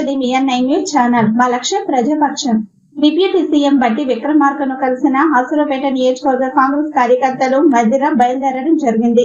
ఇది మీ అన్నై news channel. మా లక్ష్యం ప్రజాపక్షం. డిప్యూటీ సీఎం బట్టి విక్రమార్కను కలిసిన హసురపేట నియోజకవర్గ కాంగ్రెస్ కార్యకర్తలు మధ్యన బయలుదేరడం జరిగింది.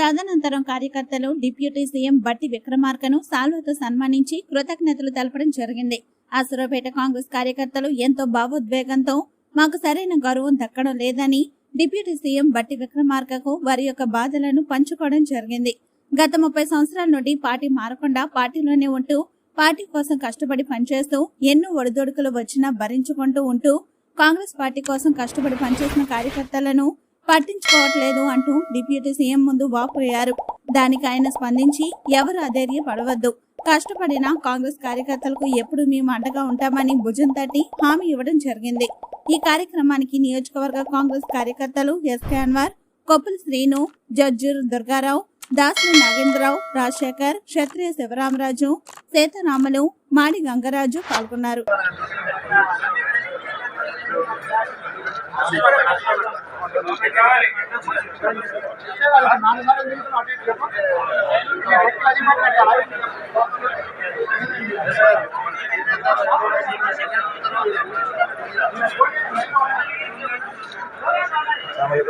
తదనంతరం కార్యకర్తలు డిప్యూటీ సీఎం బట్టి విక్రమార్కను సాల్వతో సన్మానించి కృతజ్ఞతలు తెలపడం జరిగింది. ఆసురపేట కాంగ్రెస్ కార్యకర్తలు ఎంతో భావోద్వేగంతో మాకు సరైన గౌరవం దక్కడం లేదని డిప్యూటీ సీఎం బట్టి విక్రమార్కకు వారి యొక్క బాధలను పంచుకోవడం జరిగింది. గత ముప్పై సంవత్సరాల నుండి పార్టీ మారకుండా పార్టీలోనే ఉంటూ పార్టీ కోసం కష్టపడి పనిచేస్తూ ఎన్నో ఒడిదొడుకులు వచ్చినా భరించుకుంటూ ఉంటూ కాంగ్రెస్ పార్టీ కోసం కష్టపడి పనిచేసిన కార్యకర్తలను పట్టించుకోవట్లేదు అంటూ డిప్యూటీ సీఎం ముందు వాపోయారు దానికి ఆయన స్పందించి ఎవరు అధైర్య పడవద్దు కష్టపడిన కాంగ్రెస్ కార్యకర్తలకు ఎప్పుడు మేము అండగా ఉంటామని భుజం తట్టి హామీ ఇవ్వడం జరిగింది. ఈ కార్యక్రమానికి నియోజకవర్గ కాంగ్రెస్ కార్యకర్తలు ఎస్కే అన్వర్ కొప్పుల శ్రీను జడ్జూర్ దుర్గారావు దాసరి నాగేంద్రరావు రాజశేఖర్ క్షత్రియ శివరామరాజు సీతారాములు మాడి గంగరాజు పాల్గొన్నారు.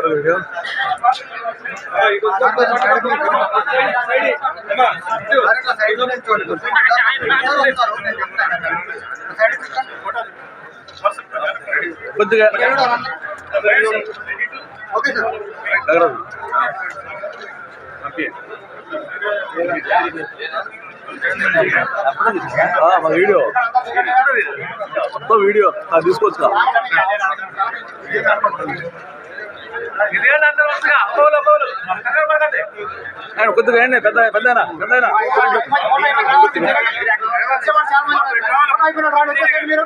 వీడియో కొద్దిగా ఓకే సార్ మా వీడియో. మొత్తం వీడియో. తీసుకోవచ్చు కొద్దిగా ఏంటి పెద్ద పెద్ద పెద్ద మీరు